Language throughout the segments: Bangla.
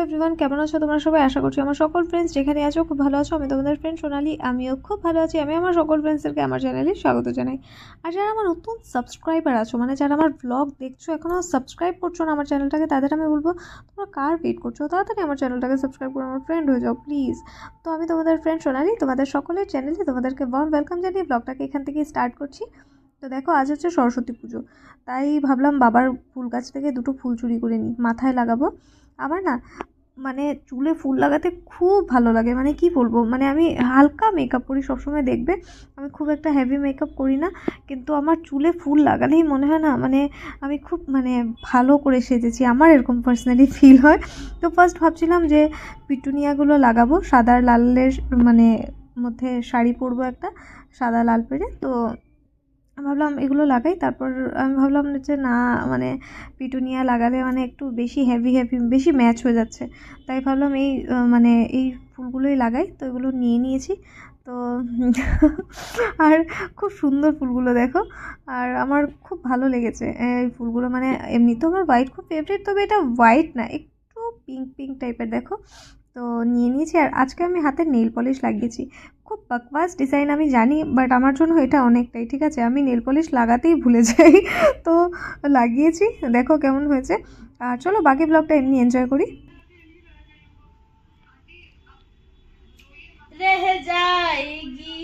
হ্যালো এভরিওয়ান কেমন আছো তোমরা সবাই? আশা করছি আমার সকল ফ্রেন্ডস যেখানে আছো খুব ভালো আছো। আমি তোমাদের ফ্রেন্ড সোনালি, আমিও খুব ভালো আছি। আমি আমার সকল ফ্রেন্ডসদেরকে আমার চ্যানেলে স্বাগত জানাই। আর যারা আমার নতুন সাবস্ক্রাইবার আছো মানে যারা আমার ব্লগ দেখছ এখনও সাবস্ক্রাইব করছ না আমার চ্যানেলটাকে তাদের আমি বলব, তোমরা কার ওয়েট করছ? তাড়াতাড়ি আমার চ্যানেলটাকে সাবস্ক্রাইব করে, আমার ফ্রেন্ড হয়ে যাও প্লিজ তো আমি তোমাদের ফ্রেন্ড সোনালি, তোমাদের সকলের চ্যানেলে তোমাদেরকে ওয়ার্ম ওয়েলকাম জানিয়ে ব্লগটাকে এখান থেকে স্টার্ট করছি। তো দেখো, আজ হচ্ছে সরস্বতী পুজো। তাই ভাবলাম বাবার ফুল গাছ থেকে দুটো ফুল চুরি করে নিই, মাথায় লাগাবো। আমার না মানে চুলে ফুল লাগাতে খুব ভালো লাগে। মানে কি বলব? মানে আমি হালকা মেকআপ করি, সবসময় দেখবে আমি খুব একটা হেভি মেকআপ করি না, কিন্তু আমার চুলে ফুল লাগালেই মনে হয় না মানে আমি খুব মানে ভালো করে সেজেছি। আমার এরকম পার্সোনালি ফিল হয়। তো ফার্স্ট ভাবছিলাম যে পিটুনিয়াগুলো লাগাবো, সাদা লালের মানে মধ্যে শাড়ি পরবো একটা, সাদা লাল পেরে। তো ভাবলাম এগুলো লাগাই, তারপর আমি ভাবলাম যে না মানে পিটুনিয়া লাগালে মানে একটু বেশি হেভি হেভি বেশি ম্যাচ হয়ে যাচ্ছে। তাই ভাবলাম এই মানে এই ফুলগুলোই লাগাই, তো এগুলো নিয়ে নিয়েছি। তো আর খুব সুন্দর ফুলগুলো দেখো, আর আমার খুব ভালো লেগেছে এই ফুলগুলো মানে এমনি তো আমার হোয়াইট খুব ফেভারিট তবে এটা হোয়াইট না, একটু পিঙ্ক পিঙ্ক টাইপের দেখো। তো নিয়ে নিয়েছি আর আজকে আমি হাতে নেল পলিশ লাগিয়েছি খুব বাকওয়াস ডিজাইন আমি জানি বাট আমার জন্য এটা অনেকটাই ঠিক আছে আমি নেল পলিশ লাগাতেই ভুলে যাই তো লাগিয়েছি দেখো কেমন হয়েছে আর চলো বাকি ব্লগটা এমনি এনজয় করি रह जाएगी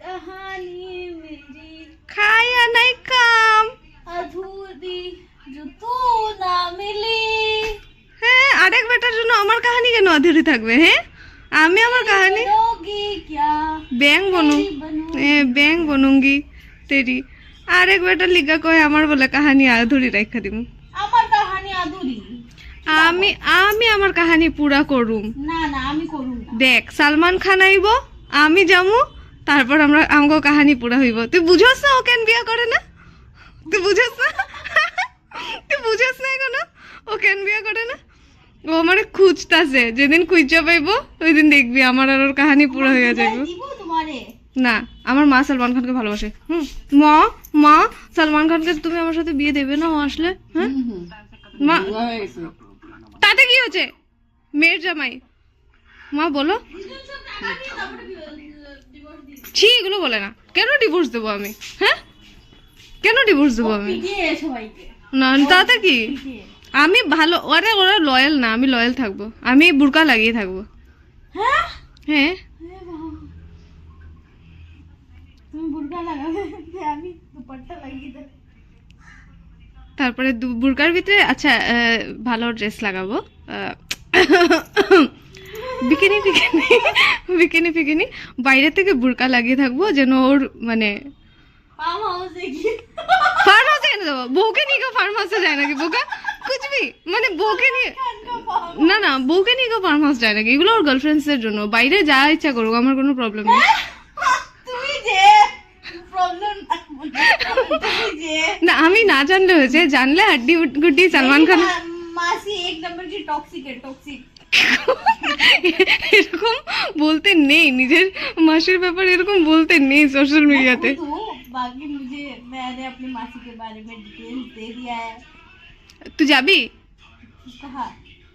कहानी मेरी খায়া নাই কাম अधूरी जो तू ना मिली হ্যাঁ আরেক বেটার জন্য আমার কাহিনী কেন অধুরি থাকবে হ্যাঁ আমি আমার কাহিনী? ব্যাং বনু ব্যাং বনুঙ্গি তেরি। আরেক বেটার লিগা কয় আমার বলে কাহিনী আধুরি রাখা দিব আমার কাহিনী আমি আমি আমার কাহিনী পুরা করুম। দেখ সালমান খান আইব আমি যামু তারপর আমরা আমগো কাহিনী পুরা হইব। তুই বুঝোস না ও কেন বিয়া করে না? তুই বুঝোস না? তুই বুঝোস না এখনও? ও কেন বিয়া করে না? ও আমারে খুঁজতাছে। যেদিন খুঁজা পাইব ওই দিন দেখবি। আমার আর ওর কাহানি পুরা হয়ে যাবে না আমার মা সালমান খানকে ভালোবাসে। হুম মা মা সালমান খানকে তুমি আমার সাথে বিয়ে দেবে না ও আসলে? হ্যাঁ? মা তাতে কি হচ্ছে? মেয়ের জামাই। মা বলো। ছি এগুলো বলে না। কেন ডিভোর্স দেবো আমি? হ্যাঁ? কেন ডিভোর্স দেবো আমি? না তাতে কি? আমি ভালো ওরে ওরা লয়াল না আমি লয়াল থাকব। আমি বুরকা লাগিয়ে থাকব। হ্যাঁ? হ্যাঁ। আরে তারপরে বুরকার ভিতরে আচ্ছা ভালো ড্রেস লাগাবো। বিকিনি ফিকিনি বিকিনি ফিকিনি বাইরে থেকে বুরকা লাগিয়ে থাকব যেন ওর মানে ফার্ম হাউসে গিয়ে ফার্ম হাউসে কেন দেবো। বউকে নিয়ে ফার্ম হাউসে যায় নাকি? বোকা কুচবি মানে বউকে নিয়ে না না বউকে নিয়ে কেউ ফার্ম হাউস যায় নাকি এগুলো ওর গার্লফ্রেন্ডসদের জন্য বাইরে যা ইচ্ছা করুক আমার কোনো প্রবলেম নেই তুমি যে প্রবলেম তুমি যে না আমি না জানলে হয়েছে জানলে হাড্ডি গুড্ডি সালমান খান मा- मासी एक नंबर की टॉक्सिक है टॉक्सिक এরকম বলতে নেই নিজের মাসির ব্যাপারে এরকম বলতে নেই সোশ্যাল মিডিয়াতে तो बाकी मुझे मैंने अपनी मासी के बारे में डिटेल्स दे दिया है তুই যাবি?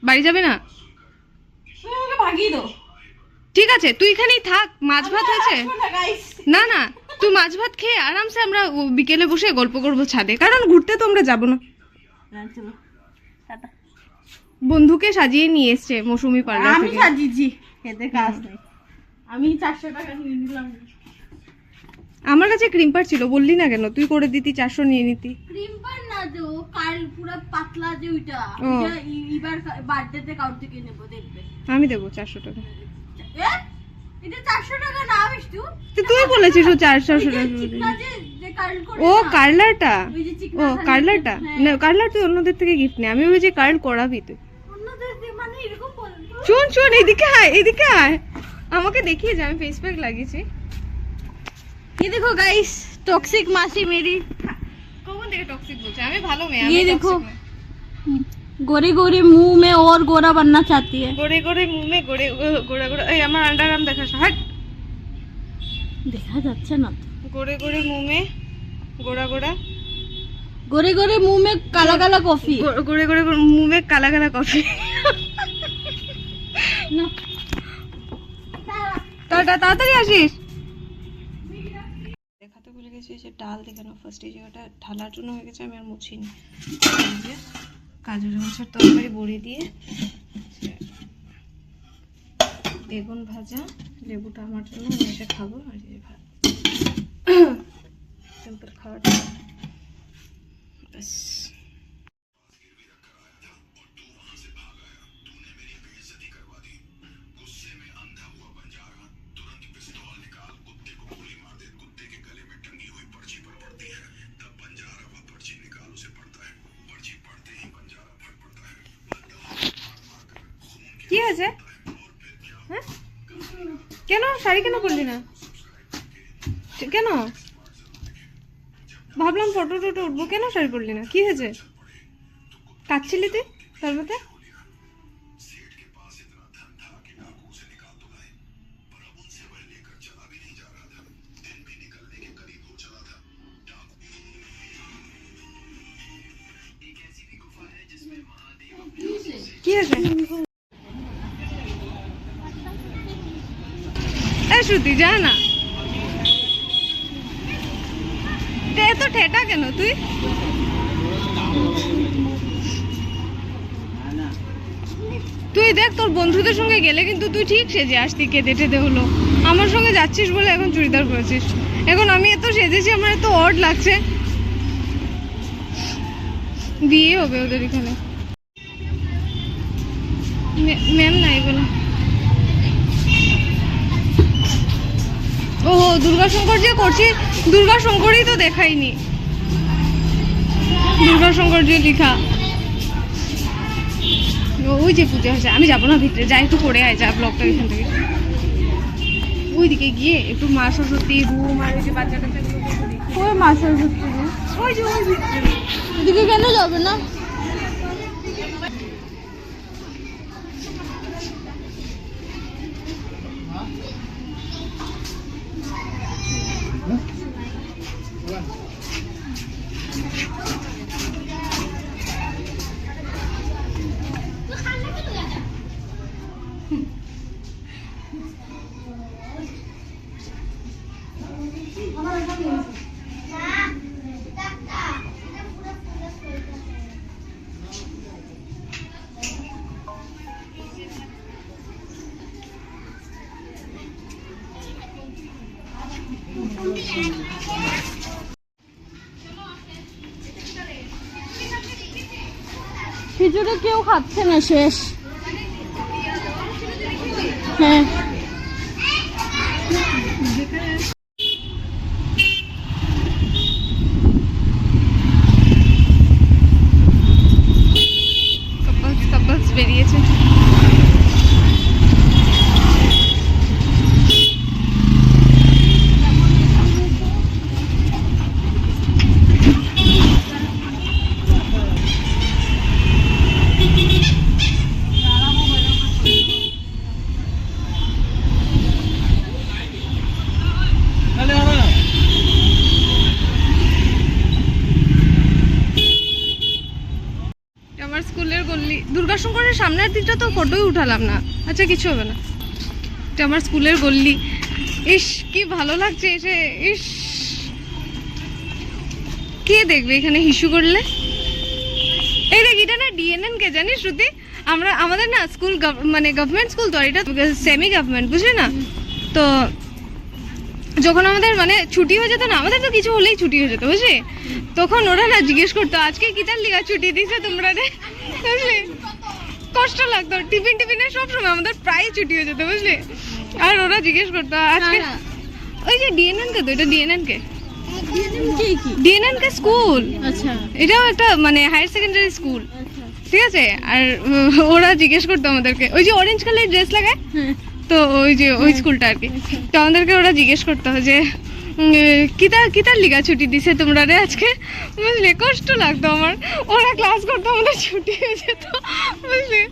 বাড়ি যাবে না? ঠিক আছে তুই এখানেই থাক মাছ ভাত হয়েছে? না না তুই মাছ ভাত খেয়ে আরামসে আমরা বিকেলে বসে গল্প করব ছাদে। কারণ ঘুরতে তো আমরা যাব না। বন্ধুকে সাজিয়ে নিয়ে এসছে মৌসুমি পার্লার আমি সাজিয়েছি এতে কাজ নেই। আমি চারশো টাকা নিয়ে নিলাম। আমার কাছে ক্রিম্পার ছিল বললি না কেন? তুই করে দিতি চারশো নিয়ে নিতি। ক্রিম পার না যে ও কাল পুরো পাতলা যে ওইটা ও। ওইটা ই- এবার বার্থডেতে কাউর থেকে নেবো দেখবে আমি দেবো চারশো টাকা এ? এটা চারশো টাকা না বিষ্টু তো তুই বলেছিস ও চারশো ওই যে টাকা চিকনা যে- যে কার্ল করে ও না, কার্লারটা ওই যে ও চিকনা খালি- কার্লারটা হ্যাঁ। না কার্লার তুই অন্যদের থেকে গিফট নে আমি ভেবেছি কার্ল করাবি তুই অন্যদের দিয়ে মানে এরকম বল- শোন শোন এদিকে আয় এদিকে আয় আমাকে দেখিয়ে যা আমি ফেস প্যাক লাগিয়েছি ये देखो गाइस टॉक्सिक मासी मेरी কখন থেকে টক্সিক বলছে আমি ভালো মেয়ে ये देखो गोरे गोरे मुंह में और गोरा बनना चाहती है গোড়ে গোড়ে মুমে গোড়ে গোড়া গোড়া এই আমার আন্ডারআর্ম দেখা হাট দেখা যাচ্ছে না তো গোড়ে গোড়ে মুমে গোড়া গোড়া गोरे गोरे मुंह में काला काला कॉफी গো- গোড়ে গোড়ে মুমে কালা কালা কফি না টাটা তাড়াতাড়ি আসিস দেখাতে ভুলে গেছি যে ডাল দেখে নাও ফার্স্ট এই জায়গাটা ঢালার জন্য হয়ে গেছে, আমি আর মুছিনি কাজুর মাছের তরকারি বড়ি দিয়ে বেগুন ভাজা, লেবুটা আমার জন্য, আমি এসে খাব, আর এই ভাত। খাওয়াটা। ব্যাস। শাড়ি কেন পরলি না? কেন? ভাবলাম ফটো টটো উঠবো। কেন শাড়ি পরলি না? কি হয়েছে? কাচ্ছিলি তুই তার মধ্যে? কি হয়েছে? শ্রুতি, যা না। এত ঠেটা কেন তুই? তুই দেখ, তোর বন্ধুদের সঙ্গে গেলে কিন্তু তুই ঠিক সেজে আসতি কেঁদে টেদে হলো। আমার সঙ্গে যাচ্ছিস বলে এখন চুড়িদার করেছিস। এখন আমি এত সেজেছি, আমার এত অড লাগছে। বিয়ে হবে ওদের এখানে। ম্যাম নাই বলো। ও দুর্গাশঙ্কর যে করছি দুর্গাশঙ্করই তো দেখাইনি দুর্গাশঙ্কর যে লেখা। ওই যে পুজো হয়েছে। আমি যাব না ভিতরে যাই একটু করে আয় যা ব্লগটা এখান থেকে। ওইদিকে গিয়ে একটু মা সরস্বতী রুম আর ওই যে বাচ্চা। ওই মাছ হচ্ছে ওই যে ওই ভিতরে কেন যাবে না? খিচুড়ি কেউ খাচ্ছে না শেষ। হ্যাঁ কাপলস কাপলস বেরিয়েছে এটা আমার স্কুলের গল্লি দুর্গাশঙ্করের সামনের দিকটা তো ফটোই উঠালাম না। আচ্ছা কিছু হবে না। এটা আমার স্কুলের গল্লি। ইস, কি ভালো লাগছে এসে, ইস। কে দেখবে এখানে হিসু করলে? এই দেখ, এটা না ডিএনএন কে, জানিস শ্রুতি? আমরা, আমাদের না স্কুল মানে গভর্নমেন্ট স্কুল তো আর এটা সেমি গভর্নমেন্ট বুঝলি না? তো যখন আমাদের মানে ছুটি হয়ে যেত না, আমাদের তো কিছু হলেই ছুটি হয়ে যেত, বুঝলি? তখন ওরা না জিজ্ঞেস করতো, আজকে কিতার লিগা ছুটি দিছে তোমরা রে? কষ্ট লাগতো। টিফিন টিফিনে সব সময় আমাদের প্রায় ছুটি হয়ে যেত বুঝলি? আর ওরা জিজ্ঞেস করতো আজকে। ওই যে ডিএনএন কে তো এটা ডিএনএন কে? ডিএনএন কে স্কুল। আচ্ছা। এটাও একটা মানে হায়ার সেকেন্ডারি স্কুল আচ্ছা। ঠিক আছে? আর ওরা জিজ্ঞেস করতো আমাদেরকে ওই যে অরেঞ্জ কালার ড্রেস লাগায়? হ্যাঁ। তো ওই যে ওই স্কুলটা আর কি। তো আমাদেরকে ওরা জিজ্ঞেস করতো যে উম, কিতার লিগা ছুটি দিছে তোমরা রে আজকে? বুঝলি কষ্ট লাগতো আমার। ওরা ক্লাস করতো আমাদের ছুটি হয়ে যেত। বুঝলি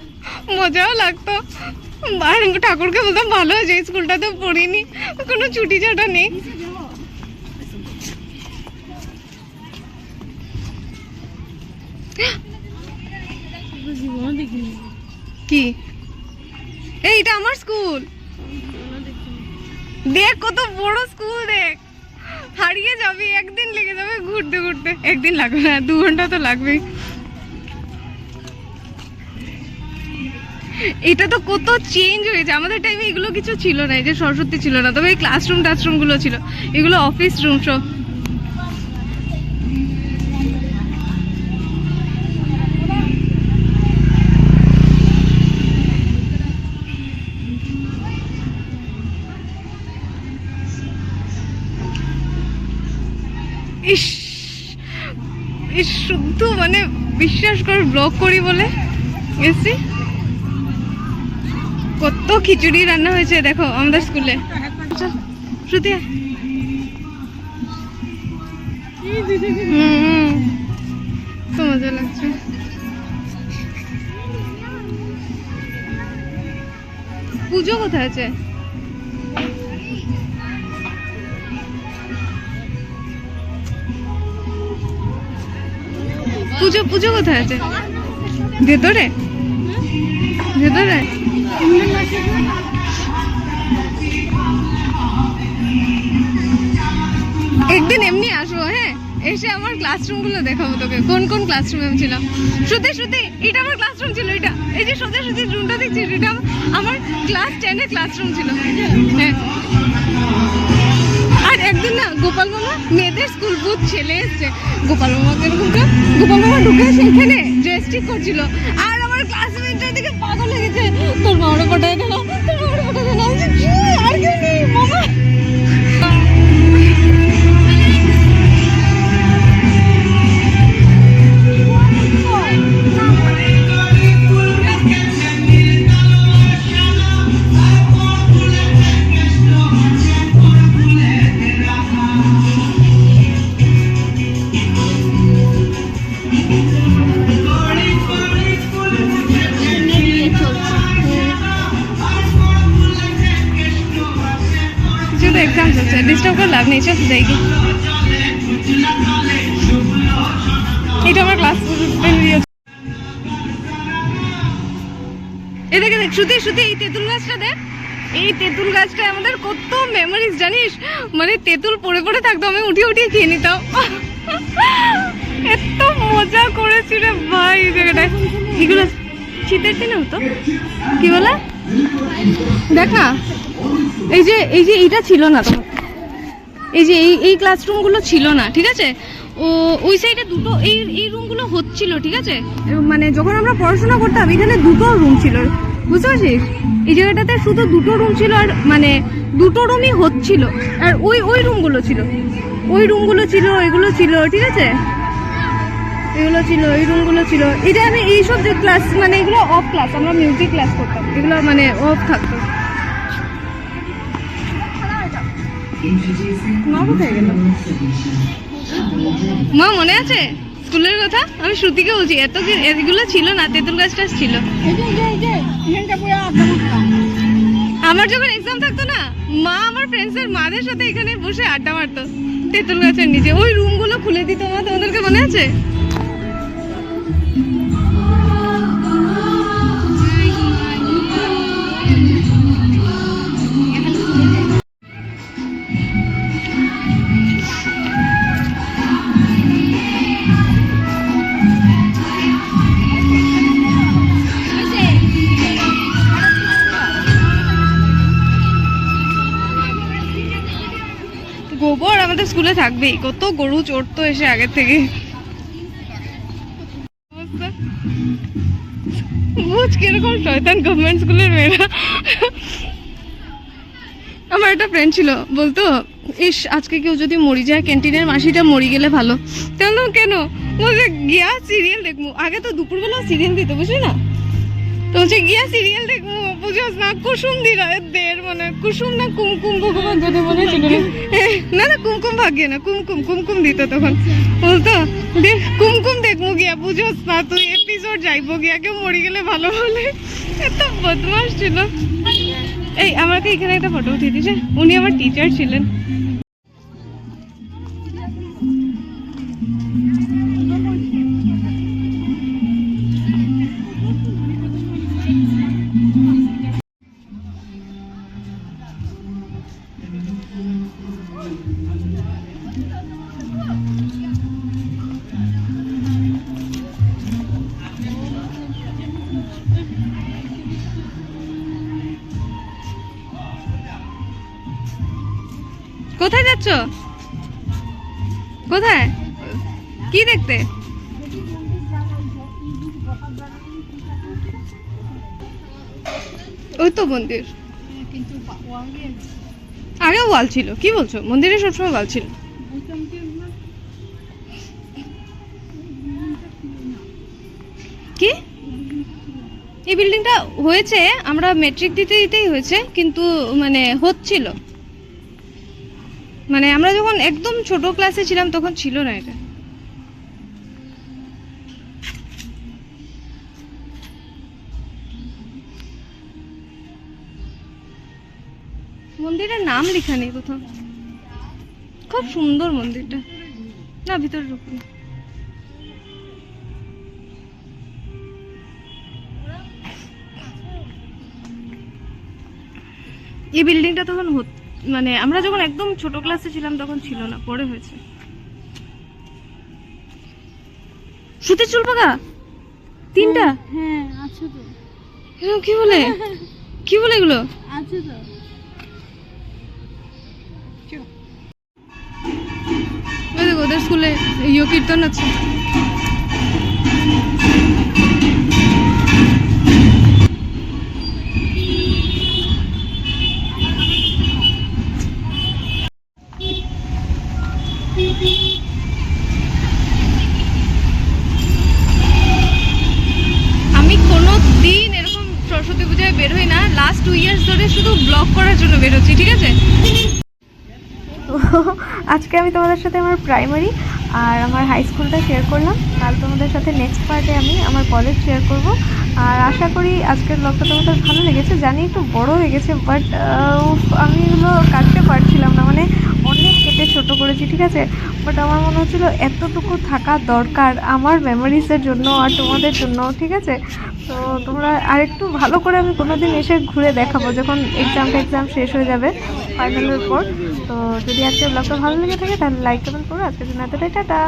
মজাও লাগতো। আর ঠাকুরকে বলতাম ভালো হয়েছে স্কুলটাতে পড়িনি কোনো ছুটি ছাটা নেই। কি? এইটা আমার স্কুল দেখ কত বড় স্কুল দেখ। হারিয়ে যাবে, একদিন লেগে যাবে ঘুরতে ঘুরতে। একদিন লাগবে না, দু ঘণ্টা তো লাগবেই। এটা তো কত চেঞ্জ হয়েছে। আমাদের টাইমে এগুলো কিছু ছিল না, এই যে সরস্বতী ছিল না, তবে এই ক্লাসরুম টাসরুমগুলো ছিল। এগুলো অফিস রুম সব। বিশ্বাস করে ব্লগ করি বলে এসছি কত খিচুড়ি রান্না হয়েছে দেখো আমাদের স্কুলে। চল, শ্রুতি। হুম, হুম। তো মজা লাগছে। পুজো কোথায় আছে? পুজো পুজো কোথায় আছে? ভেতরে? ভেতরে? একদিন এমনি আসব হ্যাঁ? এসে আমার ক্লাসরুমগুলো দেখাবো তোকে। কোন কোন ক্লাসরুমে আমি ছিলাম? শ্রুতি শ্রুতি, এটা আমার ক্লাসরুম ছিল, এটা। এই যে সোজা সুতি রুমটা দেখছিস? এটা আমার ক্লাস টেনে ক্লাসরুম ছিল। হ্যাঁ। আর একদিন না, গোপাল মামা, মেয়েদের স্কুল বুথ ছেলে এসছে। গোপাল মামাকে এরকম গোপাল মামা ঢুকে সেখানে ড্রেস ঠিক করছিল। আর আমার ক্লাসমেটটার দিকে পাগল লেগেছে গেছে। তোর মামারা পাঠায় কেন যাই গিয়ে। এটা আমার ক্লাস এদিকে দেখ শ্রুতি শ্রুতি, এই তেঁতুল গাছটা দেখ। এই তেঁতুল গাছটা আমাদের কত মেমোরিজ জানিস? মানে তেঁতুল পড়ে পড়ে থাকতো, আমি উঠিয়ে উঠিয়ে খেয়ে নিতাম। এত মজা করেছি রে ভাই, এই জায়গাটায়। এগুলো শীতের দিনে হতো? কি বলে? দেখ এই যে এই যে এইটা ছিল না তখন এই যে এই এই ক্লাসরুমগুলো ছিল না, ঠিক আছে? ও, ওই সাইডে দুটো, এই এই রুমগুলো হচ্ছিল, ঠিক আছে? মানে যখন আমরা পড়াশোনা করতাম, এখানে দুটো রুম ছিল, বুঝতে পারছিস? এই জায়গাটাতে শুধু দুটো রুম ছিল আর মানে দুটো রুমই হচ্ছিল। আর ওই ওই রুমগুলো ছিল। ওই রুমগুলো ছিল, এগুলো ছিল, ঠিক আছে? এগুলো ছিল, এই রুমগুলো ছিল। এটা আমি এইসব যে ক্লাস মানে এগুলো অফ ক্লাস আমরা মিউজিক ক্লাস করতাম। এগুলো মানে অফ থাকতো। মা কোথায় গেল? মা মনে আছে? স্কুলের কথা? আমি শ্রুতিকে বলছি এত এগুলো ছিল না? তেঁতুল গাছটা ছিল। আমার যখন এক্সাম থাকতো না মা আমার ফ্রেন্ডসের মাদের সাথে এখানে বসে আড্ডা মারতো তেঁতুল গাছের নিচে। ওই রুমগুলো খুলে দিত মা তোমাদেরকে মনে আছে? থাকবেই কত গরু চড়তো এসে আগের থেকে। বুঝ কীরকম শয়তান গভর্নমেন্ট স্কুলের মেয়েরা। আমার একটা ফ্রেন্ড ছিল, বলতো, ইস, আজকে কেউ যদি মরি যায় ক্যান্টিনের মাসিটা মরি গেলে ভালো। কেন কেন? বলছে, গিয়া সিরিয়াল দেখব। আগে তো দুপুরবেলা সিরিয়াল দিত, বুঝলি না? তো হচ্ছে গিয়া সিরিয়াল দেখব। বুঝোস না, কুসুম দের মানে কুসুম না কুমকুম ভগবান যদি মনে না। না কুমকুম ভাগ্যে না, কুমকুম কুমকুম দিত তখন। বলতো দেখ কুমকুম দেখব গিয়া বুঝোস না, তুই এপিসোড যাইবো গিয়া, কেউ মরে গেলে ভালো বলে। এত বদমাস ছিল। এই, আমাকে এখানে একটা ফটো উঠিয়ে দিয়েছে উনি আমার টিচার ছিলেন। কোথায়? কি দেখতে? ওই তো মন্দির। আগেও ওয়াল ছিল, কি বলছো? মন্দিরে সবসময় ওয়াল ছিল। কি? এই বিল্ডিংটা হয়েছে, আমরা মেট্রিক দিতে দিতেই হয়েছে, কিন্তু মানে হচ্ছিল। মানে আমরা যখন একদম ছোট ক্লাসে ছিলাম, তখন ছিল না এটা। মন্দিরের নাম লেখা নেই কোথাও। খুব সুন্দর মন্দিরটা। না, ভিতরে ঢুকুন। এই বিল্ডিংটা তখন হত- মানে আমরা যখন একদম ছোট ক্লাসে ছিলাম তখন ছিল না পরে হয়েছে। সুতে চুল পাকা? তিনটা? হ্যাঁ আছে তো। এরকম কি বলে? কি বলে এগুলো? আছে তো। ওদের স্কুলে ইয়ে কীর্তন আছে আমি কোনো দিন এরকম সরস্বতী পূজায় বের হই না লাস্ট টু ইয়ার্স ধরে শুধু ব্লগ করার জন্য বেরোচ্ছি, ঠিক আছে? আজকে আমি তোমাদের সাথে আমার প্রাইমারি আর আমার হাই স্কুলটা শেয়ার করলাম। কাল তোমাদের সাথে নেক্সট পার্টে আমি আমার কলেজ শেয়ার করব। আর আশা করি আজকের ব্লগটা তোমাদের ভালো লেগেছে। জানি একটু বড় হয়ে গেছে বাট আমি এগুলো কাটতে পারছিলাম না। মানে অনেক কেটে ছোট করেছি, ঠিক আছে? বাট আমার মনে হচ্ছিল এতটুকু থাকা দরকার আমার মেমোরিসের জন্য আর তোমাদের জন্য, ঠিক আছে? তো তোমরা আর একটু ভালো করে আমি কোনো দিন এসে ঘুরে দেখাবো যখন এক্সাম এক্সাম শেষ হয়ে যাবে ফাইনালের পর। তো যদি আজকে ব্লগটা ভালো লেগে থাকে, তাহলে লাইক কমেন্ট করো। আজকের জন্য টাটা!